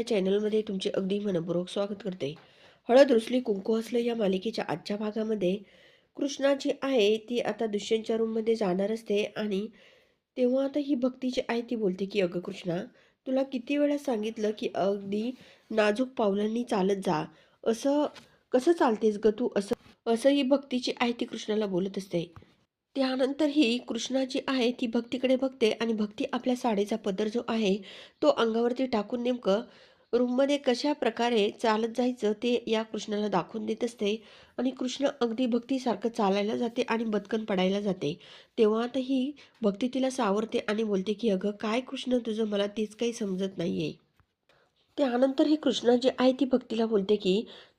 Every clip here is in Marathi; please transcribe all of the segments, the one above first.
या चॅनलमध्ये तुमचे अगदी मनपूर्वक स्वागत करते. हळद रुसली कुंकू हसलं या मालिकेच्या आजच्या भागामध्ये कृष्णा जी आहे ती आता दुष्यंतच्या रूममध्ये जाणार असते आणि तेव्हा आता ही भक्तीची आहे ती बोलते की अगं कृष्णा तुला किती वेळा सांगितलं की अगदी नाजूक पावलांनी चालत जा. असं कसं चालतेस ग तू? असं असं ही भक्तीची आहे ती कृष्णाला बोलत असते. त्यानंतर ही कृष्णा जी आहे ती भक्तीकडे बघते आणि भक्ती आपल्या साडीचा पदर जो आहे तो अंगावरती टाकून नेमकं रूममध्ये कशा प्रकारे चालत जायचं ते या कृष्णाला दाखवून देत असते. आणि कृष्ण अगदी भक्तीसारखं चालायला जाते आणि बदकन पडायला जाते. तेव्हा ही भक्ती तिला सावरते आणि बोलते की अगं काय कृष्ण तुझं मला तेच काही समजत नाही आहे त्यानंतर ही कृष्णा जी आहे ती भक्तीला बोलते की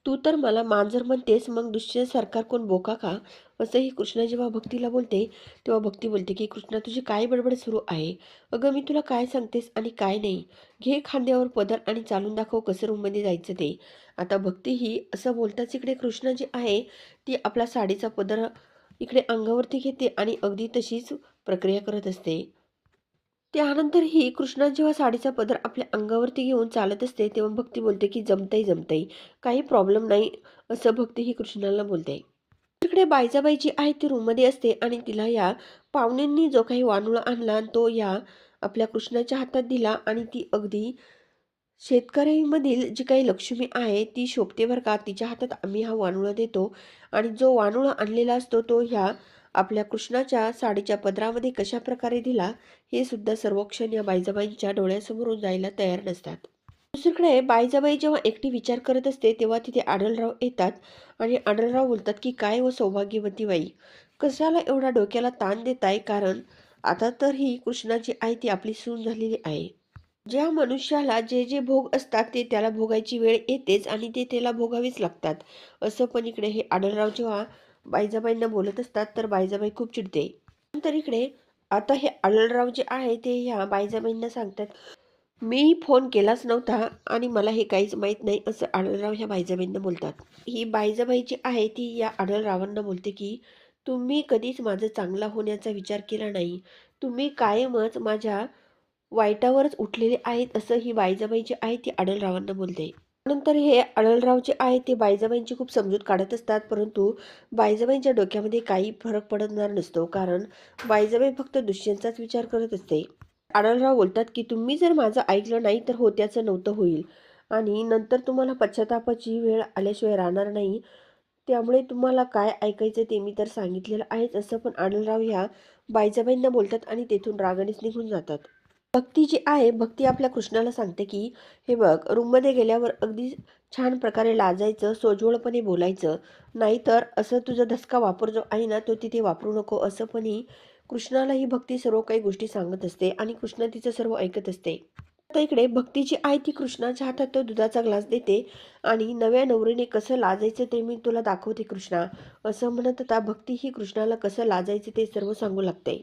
तू तर मला मांजर म्हणतेस मग दुसऱ्या सरकार कोण बोका का? असं ही कृष्णा जेव्हा भक्तीला बोलते तेव्हा भक्ती बोलते की कृष्णा तुझी काय बडबड सुरू आहे? अगं मी तुला काय सांगतेस आणि काय नाही? घे खांद्यावर पदर आणि चालून दाखव कसं रूममध्ये जायचं ते. आता भक्ती ही असं बोलताच इकडे कृष्णा जी आहे ती आपला साडीचा पदर इकडे अंगावरती घेते आणि अगदी तशीच प्रक्रिया करत असते. त्यानंतर ही कृष्णा जेव्हा साडीचा पदर आपल्या अंगावरती घेऊन चालत असते तेव्हा भक्ती बोलते की जमतंय जमतंय. काही प्रॉब्लेम नाही असं भक्ती ही कृष्णाला बोलते. तिकडे बायजाबाई जी आहे ती रूममध्ये असते आणि तिला या पाहुण्यांनी जो काही वानुळा आणला तो या आपल्या कृष्णाच्या हातात दिला आणि ती अगदी शेतकऱ्यांमधील जी काही लक्ष्मी आहे ती शोभते बरं का. तिच्या हातात आम्ही हा वानुळा देतो आणि जो वानुळा आणलेला असतो तो ह्या आपल्या कृष्णाच्या साडीच्या पदरामध्ये कशा प्रकारे दिला हे सुद्धा सर्वक्षण या बाईजाबाईंच्या डोळ्यासमोरून जायला तयार नसतात. दुसरीकडे बाईजाबाई जेव्हा एकटी विचार करत असते तेव्हा तिथे आढळराव येतात आणि आढळराव बोलतात की काय व सौभाग्यवती बाई कशाला एवढा डोक्याला ताण देताय? कारण आता तर ही कृष्णाची आई ती आपली सून झालेली आहे. ज्या मनुष्याला जे जे भोग असतात ते त्याला भोगायची वेळ येतेच आणि ते त्याला भोगावीच लागतात. असं पण इकडे हे आढळराव जेव्हा बाईजाबाईंना बोलत असतात तर बायजाबाई खूप चिडते. नंतर इकडे आता हे आढळराव जे आहे ते ह्या बायजाबाईंना सांगतात मी फोन केलाच नव्हता आणि मला हे काहीच माहीत नाही असं आढळराव ह्या बायजाबाईंना बोलतात. ही बायजाबाई जी आहे ती या आढळरावांना बोलते की तुम्ही कधीच माझं चांगला होण्याचा विचार केला नाही. तुम्ही कायमच माझ्या वाईटावरच उठलेले आहेत असं ही बायजाबाई जी आहे ती आढळरावांना बोलते. नंतर हे आढळराव जे आहे ते बायजाबाईंची खूप समजूत काढत असतात परंतु बायजाबाईंच्या डोक्यामध्ये काही फरक पडणार नसतो कारण बायजाबाई फक्त दुष्यंतचाच विचार करत असते. आढळराव बोलतात की तुम्ही जर माझं ऐकलं नाही तर होत्याचं नव्हतं होईल. आणि नंतर तुम्हाला पश्चातापाची वेळ आल्याशिवाय राहणार नाही. त्यामुळे तुम्हाला काय ऐकायचं ते मी तर सांगितलेलं आहेच असं पण आढळराव ह्या बायजाबाईंना बोलतात आणि तेथून रागानेच निघून जातात. भक्ती जी आहे भक्ती आपल्या कृष्णाला सांगते की हे बघ रूममध्ये गेल्यावर अगदी छान प्रकारे लाजायचं सोज्वळपणे बोलायचं नाहीतर असं तुझा धसका वापर जो आहे ना तो तिथे वापरू नको असं पण ही कृष्णाला ही भक्ती सर्व काही गोष्टी सांगत असते आणि कृष्ण तिचं सर्व ऐकत असते. आता इकडे भक्तीची आहे ती कृष्णाच्या हातात तो दुधाचा ग्लास देते आणि नव्या नवरीने कसं लाजायचं ते मी तुला दाखवते कृष्णा असं म्हणत आता भक्ती ही कृष्णाला कसं लाजायचं ते सर्व सांगू लागते.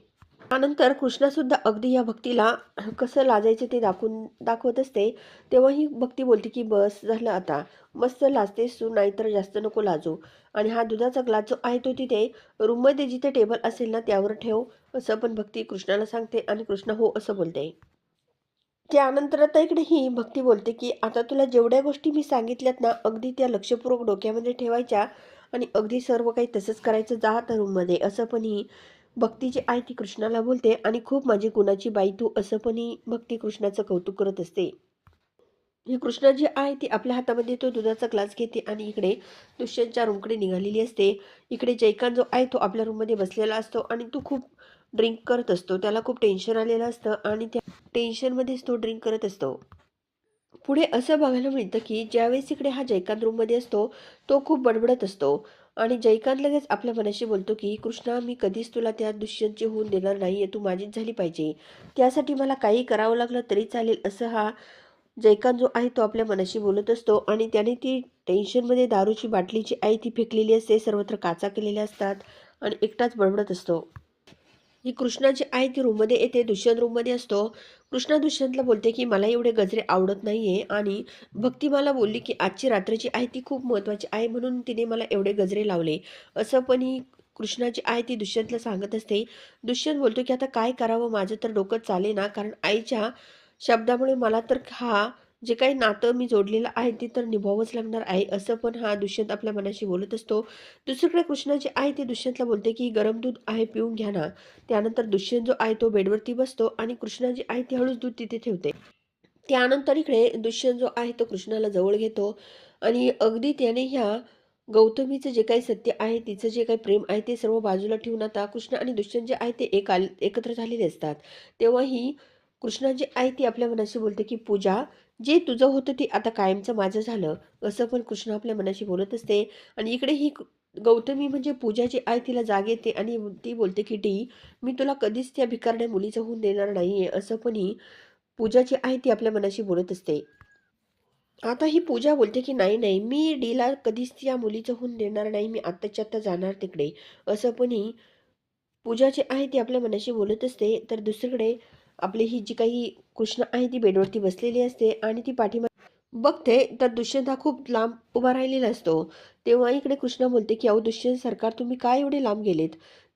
त्यानंतर कृष्णासुद्धा अगदी या भक्तीला कसं लाजायचं ते दाखवून दाखवत असते तेव्हा ही भक्ती बोलते की बस झालं आता. मस्त लाजते सू नाहीतर जास्त नको लाजू. आणि हा दुधाचा ग्लास जो आहे तो तिथे रूममध्ये जिथे टेबल असेल ना त्यावर ठेव असं पण भक्ती कृष्णाला सांगते आणि कृष्ण हो असं बोलते. त्यानंतर आता इकडे ही भक्ती बोलते की आता तुला जेवढ्या गोष्टी मी सांगितल्यात ना अगदी त्या लक्षपूर्वक डोक्यामध्ये ठेवायच्या आणि अगदी सर्व काही तसंच करायचं जा रूममध्ये. असं पण ही भक्तीची आई ती कृष्णाला बोलते आणि खूप माझी गुणाची बाई तू असं पण ही भक्ती कृष्णाचं कौतुक करत असते. ही कृष्णा जी आहे ती आपल्या हातामध्ये तो दुधाचा ग्लास घेते आणि इकडे दुष्यंतच्या रूमकडे निघालेली असते. इकडे जयकांत जो आहे तो आपल्या रूममध्ये बसलेला असतो आणि तो खूप ड्रिंक करत असतो. त्याला खूप टेन्शन आलेलं असतं आणि त्या टेन्शनमध्येच तो ड्रिंक करत असतो. पुढे असं बघायला मिळतं की ज्यावेळेस इकडे हा जयकांत रूममध्ये असतो तो खूप बडबडत असतो. आणि जयकांत लगेच आपल्या मनाशी बोलतो की कृष्णा मी कधीच तुला त्या दुष्यंतची होऊन देणार नाही आहे तू माझीच झाली पाहिजे. त्यासाठी मला काही करावं लागलं तरी चालेल असं हा जयकांत जो आहे तो आपल्या मनाशी बोलत असतो. आणि त्याने ती टेन्शनमध्ये दारूची बाटलीची आई ती फेकलेली असते. सर्वत्र काचा केलेल्या असतात आणि एकटाच बडबडत असतो. ही कृष्णाची आई ती रूममध्ये येते दुष्यंत रूममध्ये असतो. कृष्णा दुष्यंतला बोलते की मला एवढे गजरे आवडत नाही आहे आणि भक्ती मला बोलली की आजची रात्रीची आहे ती खूप महत्त्वाची आहे म्हणून तिने मला एवढे गजरे लावले. असं पण ही कृष्णाची आई ती दुष्यंतला सांगत असते. दुष्यंत बोलतो की आता काय करावं? माझं तर डोकं चाले ना कारण आईच्या शब्दामुळे मला तर हा जे काही नातं मी जोडलेलं आहे ते तर निभावंच लागणार आहे असं पण हा दुष्यंत आपल्या मनाशी बोलत असतो. दुसरीकडे कृष्णा जे आहे ते दुष्यंतला बोलते की गरम दूध आहे पिऊन घ्या ना. त्यानंतर दुष्यंत जो आहे तो बेडवरती बसतो आणि कृष्णा जी आहे ती हळूच दूध तिथे ठेवते. त्यानंतर इकडे दुष्यंत जो आहे तो कृष्णाला जवळ घेतो आणि अगदी त्याने ह्या गौतमीचं जे काही सत्य आहे तिचं जे काही प्रेम आहे ते सर्व बाजूला ठेवून आता कृष्ण आणि दुष्यंत जे आहे ते एक आल एकत्र झालेले असतात. तेव्हा ही कृष्णा आहे ती आपल्या मनाशी बोलते की पूजा जे तुझं होतं ते आता कायमचं माझं झालं असं पण कृष्ण आपल्या मनाशी बोलत असते. आणि इकडे ही गौतमी म्हणजे पूजाची आई आहे तिला जाग येते आणि ती बोलते की डी मी तुला कधीच त्या भिकारण्या मुलीचं होऊन देणार नाही आहे असं पण ही पूजाची आई आहे ती आपल्या मनाशी बोलत असते. आता ही पूजा बोलते की नाही नाही मी डीला कधीच त्या मुलीचं होऊन देणार नाही मी आत्ताच्या आत्ता जाणार तिकडे असं पण ही पूजाची आई आहे ती आपल्या मनाशी बोलत असते. तर दुसरीकडे आपली ही जी काही कृष्ण आहे ती बेडवरती बसलेली असते आणि ती पाठीमा बघते तर दुष्यंत हा खूप लांब उभा राहिलेला असतो. तेव्हा इकडे कृष्णा बोलते की अहो दुष्यंत सरकार तुम्ही काय एवढे लांब गेलेत?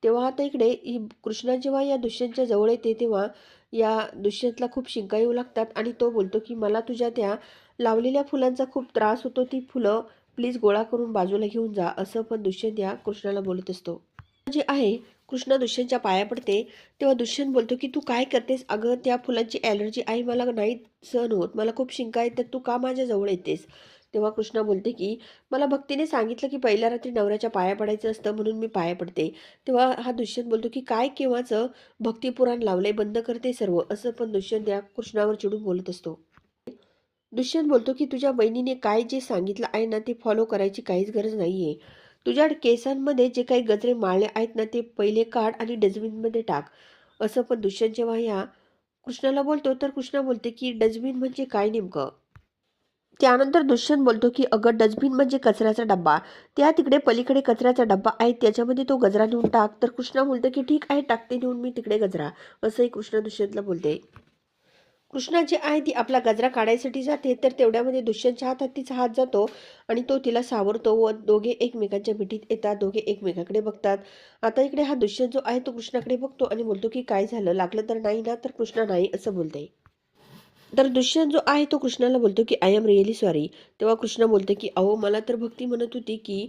तेव्हा आता इकडे ही कृष्णा जेव्हा या दुष्यंतच्या जवळ येते तेव्हा या दुष्यंतला खूप शिंका येऊ लागतात आणि तो बोलतो की मला तुझ्या त्या लावलेल्या फुलांचा खूप त्रास होतो ती फुलं प्लीज गोळा करून बाजूला घेऊन जा असं पण दुष्यंत या कृष्णाला बोलत असतो. जे आहे कृष्णा दुष्यंतच्या पाया पडते तेव्हा दुष्यंत बोलतो की तू काय करतेस? अगं त्या फुलांची ॲलर्जी आहे मला नाही सहन होत मला खूप शिंका येतात तू का माझ्याजवळ येतेस? तेव्हा कृष्णा बोलते की मला भक्तीने सांगितलं की पहिल्या रात्री नवऱ्याच्या पाया पडायचं असतं म्हणून मी पाया पडते. तेव्हा हा दुष्यंत बोलतो की काय केव्हाचं भक्तिपुराण लावलंय बंद करते सर्व असं पण दुष्यंत या कृष्णावर चिडून बोलत असतो. दुष्यंत बोलतो की तुझ्या बहिणीने काय जे सांगितलं आहे ना ते फॉलो करायची काहीच गरज नाही आहे तुझ्या केसांमध्ये जे काही गजरे माळले आहेत ना ते पहिले काढ आणि डस्टबिनमध्ये टाक. असं पण दुष्यंत जेव्हा ह्या कृष्णाला बोलतो तर कृष्णा बोलते की डस्टबिन म्हणजे काय नेमकं? त्यानंतर दुष्यंत बोलतो की अगं डस्टबिन म्हणजे कचऱ्याचा डब्बा. त्या तिकडे पलीकडे कचऱ्याचा डब्बा आहे त्याच्यामध्ये तो गजरा नेऊन टाक. तर कृष्णा बोलतो की ठीक आहे टाकते नेऊन मी तिकडे गजरा. असंही कृष्णा दुष्यंतला बोलते. कृष्णा जी आहे ती आपला गजरा काढायसाठी जाते तर तेवढ्यामध्ये दुष्यंतच्या हातात तिचा हात जातो आणि तो तिला सावरतो व दोघे एकमेकांच्या मिठीत येतात दोघे एकमेकाकडे बघतात. आता इकडे हा दुष्यंत जो आहे तो कृष्णाकडे बघतो आणि बोलतो की काय झालं? लागलं तर नाही ना तर कृष्णा नाही असं बोलते. तर दुष्यंत जो आहे तो कृष्णाला बोलतो की आय एम रिअली सॉरी तेव्हा कृष्णा बोलते की अहो मला तर भक्ती म्हणत होती की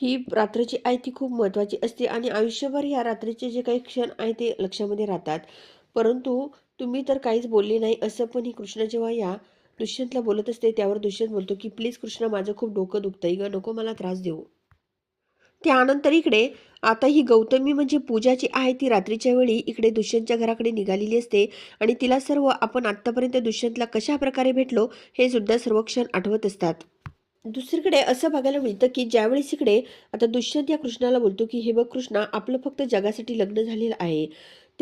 ही रात्रीची आहे ती खूप महत्त्वाची असते आणि आयुष्यभर ह्या रात्रीचे जे काही क्षण आहे ते लक्षामध्ये राहतात. परंतु तुम्ही तर काहीच बोलले नाही असं पण ही कृष्ण जेव्हा या दुष्यंतला बोलत असते त्यावर दुष्यंत बोलतो की प्लीज कृष्ण माझं खूप डोकं दुखतंय ग नको मला त्रास देऊ. त्यानंतर इकडे आता ही गौतमी म्हणजे पूजा जी आहे ती रात्रीच्या वेळी इकडे दुष्यंतच्या घराकडे निघालेली असते आणि तिला सर्व आपण आत्तापर्यंत दुष्यंतला कशा प्रकारे भेटलो हे सुद्धा सर्व क्षण आठवत असतात. दुसरीकडे असं बघायला मिळतं की ज्यावेळेस इकडे आता दुष्यंत या कृष्णाला बोलतो की हे बघ कृष्णा आपलं फक्त जगासाठी लग्न झालेलं आहे.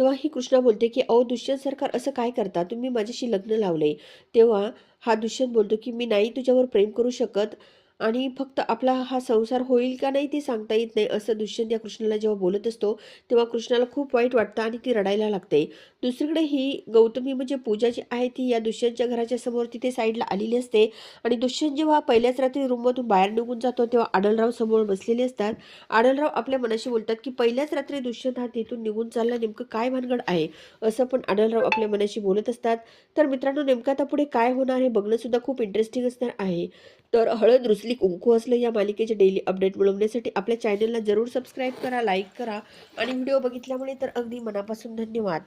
तेव्हा ही कृष्णा बोलते की अहो दुष्यंत सरकार असं काय करता? तुम्ही माझ्याशी लग्न लावले तेव्हा हा दुष्यंत बोलतो की मी नाही तुझ्यावर प्रेम करू शकत. आणि फक्त आपला हा संसार होईल का नाही ते सांगता येत नाही असं दुष्यंत या कृष्णाला जेव्हा बोलत असतो तेव्हा कृष्णाला खूप वाईट वाटतं आणि ती रडायला लागते. दुसरीकडे ही गौतमी म्हणजे पूजा जी आहे ती या दुष्यंतच्या घराच्या समोर तिथे साईडला आलेली असते. आणि दुष्यंत जेव्हा पहिल्याच रात्री रूममधून बाहेर निघून जातो तेव्हा आडलराव समोर बसलेले असतात. आडलराव आपल्या मनाशी बोलतात की पहिल्याच रात्री दुष्यंत हा तिथून निघून चालला नेमकं काय भानगड आहे? असं पण आडलराव आपल्या मनाशी बोलत असतात. तर मित्रांनो नेमकं आता पुढे काय होणार हे बघणं सुद्धा खूप इंटरेस्टिंग असणार आहे. तर हळद रुसली कुंकू असलं या मालिकेचे डेली अपडेट मिळवण्यासाठी आपल्या चॅनलला जरूर सबस्क्राईब करा लाईक करा आणि व्हिडिओ बघितल्यामुळे तर अगदी मनापासून धन्यवाद.